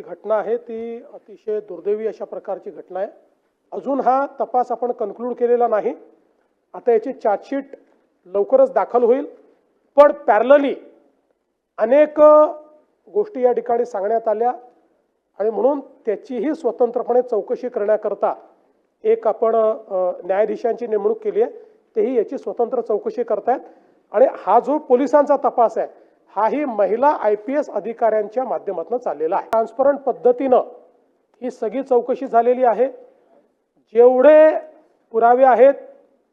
जी घटना आहे ती अतिशय दुर्दैवी अशा प्रकारची घटना आहे. अजून हा तपास आपण कन्क्लूड केलेला नाही. आता याची चार्जशीट लवकरच दाखल होईल. पण पॅरलली अनेक गोष्टी या ठिकाणी सांगण्यात आल्या. आणि म्हणून त्याचीही स्वतंत्रपणे चौकशी करण्याकरता एक आपण न्यायाधीशांची नेमणूक केली आहे. तेही याची स्वतंत्र चौकशी करतायत. आणि हा जो पोलिसांचा तपास आहे हाही महिला आय पी एस अधिकाऱ्यांच्या माध्यमातून चाललेला आहे. ट्रान्सपरंट पद्धतीनं ही सगळी चौकशी झालेली आहे. जेवढे पुरावे आहेत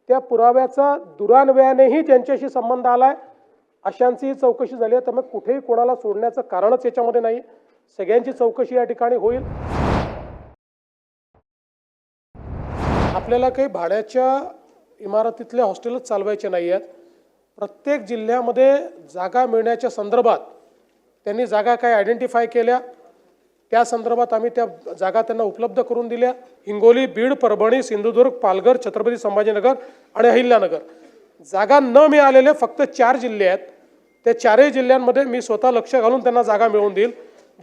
त्या पुराव्याचा दुरान्वयानेही ज्यांच्याशी संबंध आलाय. अशांचीही चौकशी झाली आहे. त्यामुळे कुठेही कोणाला सोडण्याचं कारणच याच्यामध्ये नाही सगळ्यांची चौकशी या ठिकाणी होईल. आपल्याला काही भाड्याच्या इमारतीतल्या हॉस्टेलच चालवायचे नाही आहेत प्रत्येक जिल्ह्यामध्ये जागा मिळण्याच्या संदर्भात त्यांनी जागा काय आयडेंटिफाय केल्या. त्या संदर्भात आम्ही त्या जागा त्यांना उपलब्ध करून दिल्या. हिंगोली बीड परभणी सिंधुदुर्ग पालघर छत्रपती संभाजीनगर आणि अहिल्यानगर. जागा न मिळालेले फक्त चार जिल्हे आहेत. त्या चारही जिल्ह्यांमध्ये मी स्वतः लक्ष घालून त्यांना जागा मिळवून देईल.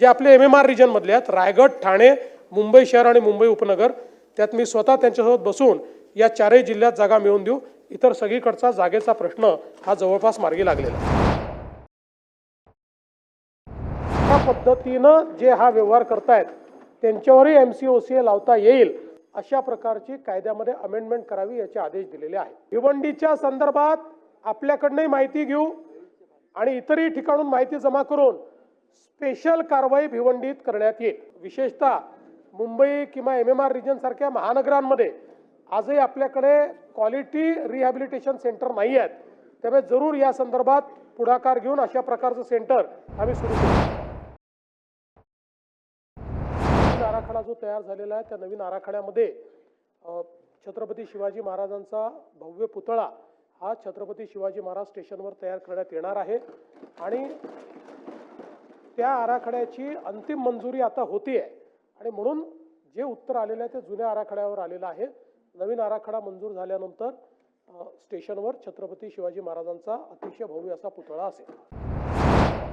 जे आपले एम एम आर रिजनमधले आहेत रायगड ठाणे मुंबई शहर आणि मुंबई उपनगर त्यात मी स्वतः त्यांच्यासोबत बसून या चारही जिल्ह्यात जागा मिळवून देऊ. इतर सगळीकडचा जागेचा प्रश्न हा जवळपास मार्गी लागलेला. आहे अशा पद्धतीनं जे हा व्यवहार करतायत त्यांच्यावरही M C O C A लावता येईल अशा प्रकारची कायद्यामध्ये अमेंडमेंट करावी याचे आदेश दिलेले आहेत. भिवंडीच्या संदर्भात आपल्याकडनंही माहिती घेऊ आणि इतरही ठिकाणून माहिती जमा करून स्पेशल कारवाई भिवंडीत करण्यात येईल. विशेषतः मुंबई किंवा एम एम आर रिजन सारख्या महानगरांमध्ये आजही आपल्याकडे क्वालिटी रिहॅबिलिटेशन सेंटर नाही आहेत. त्यामुळे जरूर या संदर्भात पुढाकार घेऊन अशा प्रकारचं सेंटर आम्ही सुरू करू. आराखडा जो तयार झालेला आहे त्या नवीन आराखड्यामध्ये छत्रपती शिवाजी महाराजांचा भव्य पुतळा हा छत्रपती शिवाजी महाराज स्टेशनवर तयार करण्यात येणार आहे. आणि त्या आराखड्याची अंतिम मंजुरी आता होती आहे आणि म्हणून जे उत्तर आलेलं आहे ते जुन्या आराखड्यावर आलेलं आहे. नवीन आराखडा मंजूर झाल्यानंतर स्टेशनवर छत्रपती शिवाजी महाराजांचा अतिशय भव्य असा पुतळा असेल.